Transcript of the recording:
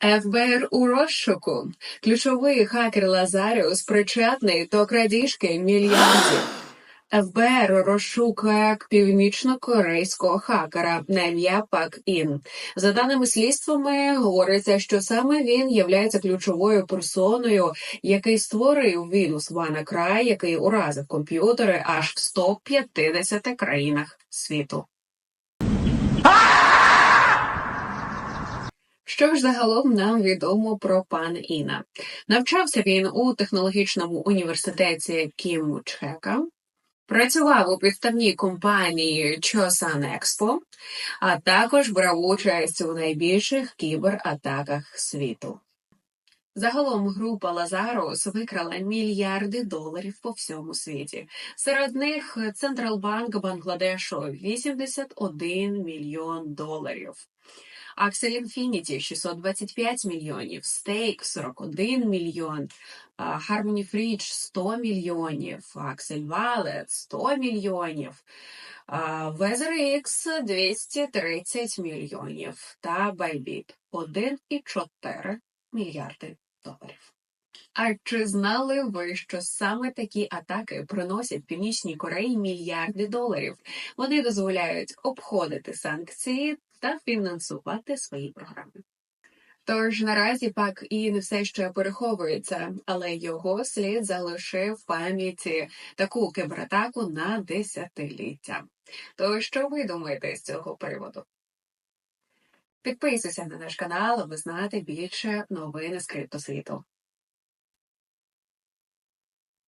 ФБР у розшуку. Ключовий хакер Лазаріус причетний до крадіжки мільярдів. ФБР розшукує північно-корейського хакера на ім'я Пак Ін. За даними слідствами, говориться, що саме він являється ключовою персоною, який створив вірус WannaCry, який уразив комп'ютери аж в 150 країнах світу. Що ж загалом нам відомо про пана Іна? Навчався він у технологічному університеті Кім Чхека, працював у підставній компанії Chosun Expo, а також брав участь у найбільших кібератаках світу. Загалом група Лазарус викрала мільярди доларів по всьому світі. Серед них Централбанк Бангладешу 81 мільйон доларів. Axel Infinity 625 мільйонів, Stake 41 мільйон, Harmony Fridge 100 мільйонів, Axel Wallet 100 мільйонів, WeatherX 230 мільйонів та Bybit 1,4 мільярди доларів. А чи знали ви, що саме такі атаки приносять Північній Кореї мільярди доларів? Вони дозволяють обходити санкції та фінансувати свої програми. Тож наразі пак і не все ще переховується, але його слід залишив пам'яті таку кибератаку на десятиліття. То що ви думаєте з цього приводу? Підписуйся на наш канал, аби знати більше новин з криптосвіту.